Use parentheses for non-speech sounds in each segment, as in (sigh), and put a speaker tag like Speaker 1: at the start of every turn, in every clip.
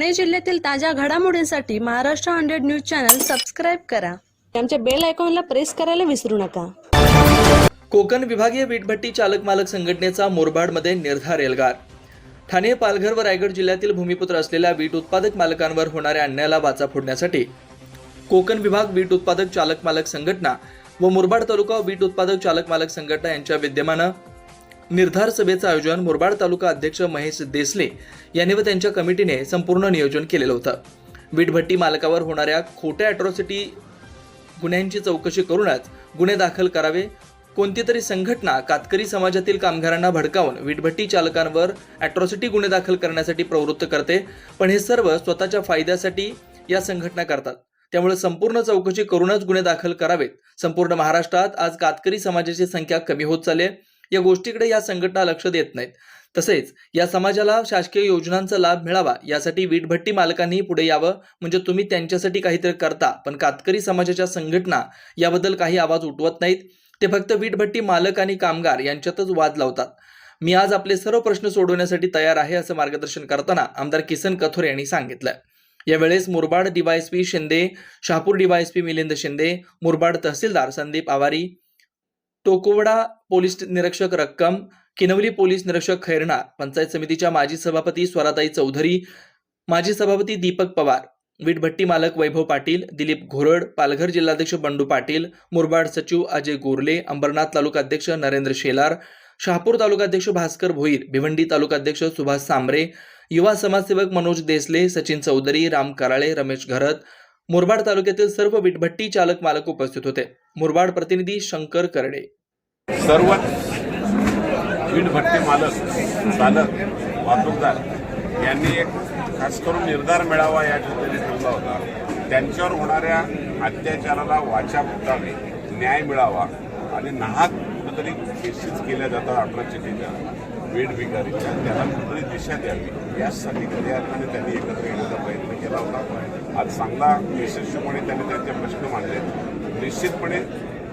Speaker 1: ठाणे जिल्ह्यातील ताज्या घडामोडींसाठी Maharashtra hundred news channel subscribe करा. आमच्या बेल आयकॉनला प्रेस करायला विसरू नका.
Speaker 2: कोकण विभागीय वीटभट्टी चालक मालक संघटनेचा मोरबाडमध्ये निर्धार एल्गार ठाणे पालघर व रायगड जिल्ह्यातील भूमिपुत्र असलेल्या वीट उत्पादक मालकांवर होणाऱ्या अन्यायाला वाचा फोडण्यासाठी कोकण विभाग वीट उत्पादक चालक मालक संघटना व मुरबाड तालुका वीट उत्पादक चालक मालक संघटना यांच्या विद्यमानं निर्धार सभेचं आयोजन मुरबाड तालुका अध्यक्ष महेश देसले यांनी व त्यांच्या कमिटीने संपूर्ण नियोजन केलेलं होतं. वीटभट्टी मालकावर होणाऱ्या खोट्या अॅट्रॉसिटी गुन्ह्यांची चौकशी करूनच गुन्हे दाखल करावे कोणती तरी संघटना कातकरी समाजातील कामगारांना भडकावून वीटभट्टी चालकांवर अॅट्रॉसिटी गुन्हे दाखल करण्यासाठी प्रवृत्त करते पण हे सर्व स्वतःच्या फायद्यासाठी या संघटना करतात. त्यामुळे संपूर्ण चौकशी करूनच गुन्हे दाखल करावेत. संपूर्ण महाराष्ट्रात आज कातकरी समाजाची संख्या कमी होत चालली आहे. या गोष्टीकडे या संघटना लक्ष देत नाहीत. तसेच या समाजाला शासकीय योजनांचा लाभ मिळावा यासाठी वीटभट्टी मालकांनी पुढे यावं. म्हणजे तुम्ही त्यांच्यासाठी काहीतरी करता पण कातकरी समाजाच्या संघटना याबद्दल काही आवाज उठवत नाहीत. ते फक्त वीटभट्टी मालक आणि कामगार यांच्यातच वाद लावतात. मी आज आपले सर्व प्रश्न सोडवण्यासाठी तयार आहे असं मार्गदर्शन करताना आमदार किसन कथोरे यांनी सांगितलं. यावेळेस मुरबाड डीवायएसपी शिंदे शहापूर डीवायएसपी मिलिंद शिंदे मुरबाड तहसीलदार संदीप आवारी टोकोवडा पोलीस निरीक्षक रक्कम किनवली पोलीस निरीक्षक खैरणा पंचायत समितीच्या माजी सभापती स्वराताई चौधरी माजी सभापती दीपक पवार वीटभट्टी मालक वैभव पाटील दिलीप घोरड पालघर जिल्हाध्यक्ष बंडू पाटील मुरबाड सचिव अजय गोरले अंबरनाथ तालुकाध्यक्ष नरेंद्र शेलार शहापूर तालुकाध्यक्ष भास्कर भोईर भिवंडी तालुकाध्यक्ष सुभाष सांबरे युवा समाजसेवक मनोज देसले सचिन चौधरी राम कराळे रमेश घरत मुरबाड तालुक्यातील सर्व वीटभट्टी चालक मालक उपस्थित होते. मुरबाड प्रतिनिधी शंकर करडे.
Speaker 3: सर्व वीटभट्टी मालक चालक वाहतूकदार यांनी एक खास करून निर्धार मिळावा या ठिकाणी ठेवला होता. त्यांच्यावर होणाऱ्या अत्याचाराला वाचा फुटावी न्याय मिळावा आणि नाहक कुठेतरी केसेस केल्या जातात अठराचिटीच्या वेट भिकारीच्या त्याला कुठेतरी दिशा द्यावी यासाठी खऱ्या अर्थाने त्यांनी एकत्र येण्याचा प्रयत्न केला होता. आज चांगला यशस्वीपणे त्यांनी त्यांचे प्रश्न मांडले. निश्चितपणे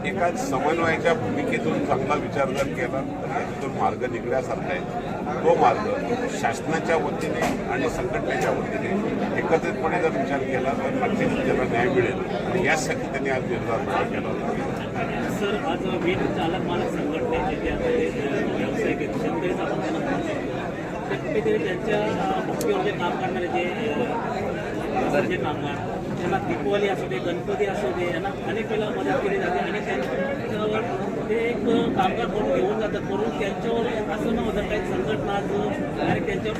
Speaker 3: एका समन्वयाच्या भूमिकेतून चांगला विचार जर केला तर त्याच्यातून मार्ग निघण्यासारखा आहे. तो मार्ग शासनाच्या वतीने आणि संघटनेच्या वतीने एकत्रितपणे जर विचार केला तर नक्कीच त्याला न्याय मिळेल. आणि यासाठी त्यांनी आज निर्धार केला होता.
Speaker 4: सर आज वीज चालक मालक संघटनेचे जे व्यावसायिक त्यांच्या म्हणजे काम करणारे जे अ, जे त्यांना दीपावली असू दे गणपती असू दे यांना अनेक वेळेला मदत केली जाते आणि त्यांच्यावर ते एक कामगार म्हणून घेऊन जातात. म्हणून त्यांच्यावर असं न होतं काही संघटना जो आणि त्यांच्यावर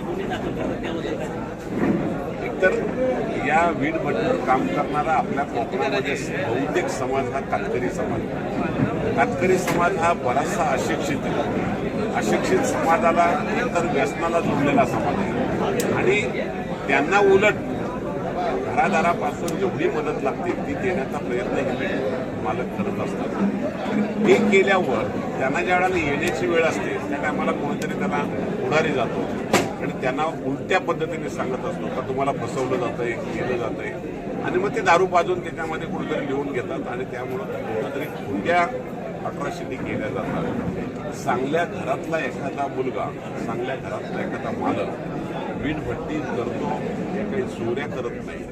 Speaker 4: गुन्हे दाखल करतात. त्याबद्दल काय
Speaker 3: एकतर या वीड भट्टीवर काम करणारा आपल्या कोकणामध्ये बहुतेक समाज हा कातकरी समाज कातकरी समाज हा बराचसा अशिक्षित आहे. अशिक्षित समाजाला इतर व्यसनाला जोडलेला समाज आहे. आणि त्यांना उलट घरादारापासून जेवढी मदत लागते ती देण्याचा प्रयत्न हे मालक करत असतात ते केल्यावर त्यांना ज्या वेळेला येण्याची वेळ असते त्या टायमाला कोणीतरी त्यांना पुढारी जातो. आणि त्यांना उलट्या पद्धतीने सांगत असतो का तुम्हाला फसवलं जातंय केलं जातंय. आणि मग ते दारू पाजून त्याच्यामध्ये कुठेतरी लिहून घेतात आणि त्यामुळं कुठेतरी खोट्या अट्रॉसिटी केल्या जातात. चांगल्या घरातला एखादा मुलगा चांगल्या घरातला एखादा मालक वीटभट्टी करतो काही चोऱ्या करत नाही.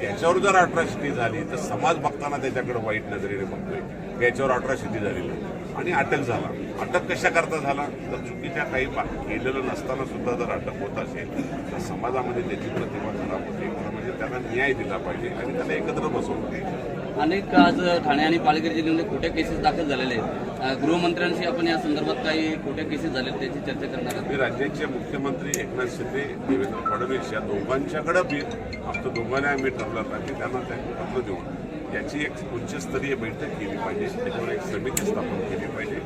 Speaker 3: त्याच्यावर जर अट्रॉसिटी झाली तर समाज बघताना त्याच्याकडे वाईट नजरेने बघतोय. याच्यावर अट्रॉसिटी झाली आणि अटक झाला. अटक कशा करता झाला? तर चुकीच्या काही केलेलं नसताना सुद्धा जर अटक होत असेल तर समाजामध्ये त्याची प्रतिमा खराब होते. म्हणजे त्यांना न्याय दिला पाहिजे आणि त्याला एकत्र बसवलं पाहिजे
Speaker 5: अनेक आज ठाणे आणि पालघर जिल्ह्यामध्ये खोट्या केसेस दाखल झालेले आहेत. गृहमंत्र्यांशी आपण या संदर्भात काही खोट्या केसेस झालेल्या त्याची चर्चा करणार आहोत.
Speaker 3: राज्याचे मुख्यमंत्री एकनाथ शिंदे देवेंद्र फडणवीस या दोघांच्याकडे मी आमचं दोघांना आम्ही ठरलं होता की त्यांना त्यांनी पत्र देऊन याची एक उच्चस्तरीय बैठक केली पाहिजे त्याच्यावर एक समिती स्थापन केली पाहिजे.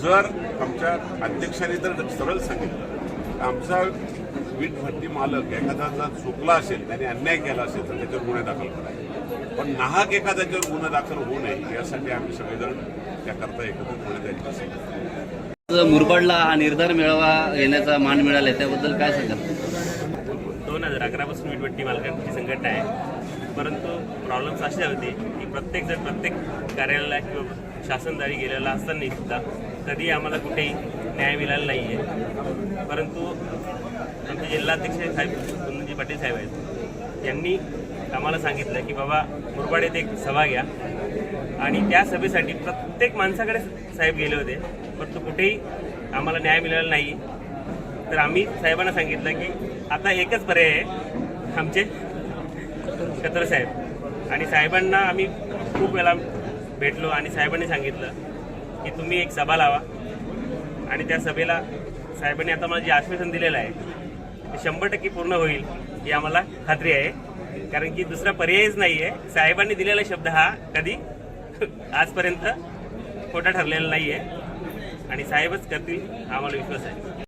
Speaker 3: जर आमच्या अध्यक्षांनी तर सरळ सांगितलं तर आमचा वीट भट्टी मालक एखादा जर चुकला असेल त्याने अन्याय केला असेल तर त्याच्यावर गुन्हे दाखल करायचे. पण नाहक एखाद्याच्यावर गुन्हा दाखल होऊ नये यासाठी आम्ही सगळेजण त्याकरता त्याची
Speaker 5: आज मुरबाडला हा निर्धार मेळावा घेण्याचा मान मिळाला त्याबद्दल काय सांगाल?
Speaker 4: दोन हजार अकरापासून वीटभट्टी मालकांची संघटना आहे. परंतु प्रॉब्लेम्स असे होते की प्रत्येक जण प्रत्येक कार्यालयाला किंवा शासनदारी गेलेला असताना सुद्धा कधी आम्हाला कुठेही न्याय मिळाला नाही आहे परंतु
Speaker 6: आमचे जिल्हाध्यक्ष साहेब कुंदनजी पाटील साहेब आहेत यांनी आम्हाला सांगितलं की बाबा मुरबाड येथे एक सभा घ्या. आणि त्या सभेसाठी प्रत्येक माणसाकडे साहेब गेले होते परंतु कुठेही आम्हाला न्याय मिळाला नाही. तर आम्ही साहेबांना सांगितलं की आता एकच पर्याय आहे आमचे कतर साहेब. आणि साहेबांना आम्ही खूप वेळा भेटलो आणि साहेबांनी सांगितलं की तुम्ही एक सभा लावा. आणि त्या सभेला साहेबांनी आता मला जे आश्वासन दिलेलं आहे ते शंभर टक्के पूर्ण होईल ही आम्हाला खात्री आहे. कारण की दुसरा पर्यायच नाही आहे साहेबांनी दिलेला शब्द हा कधी (laughs) आजपर्यंत खोटा ठरलेला नाही आहे आणि साहेबच करतील हा आम्हाला विश्वास आहे.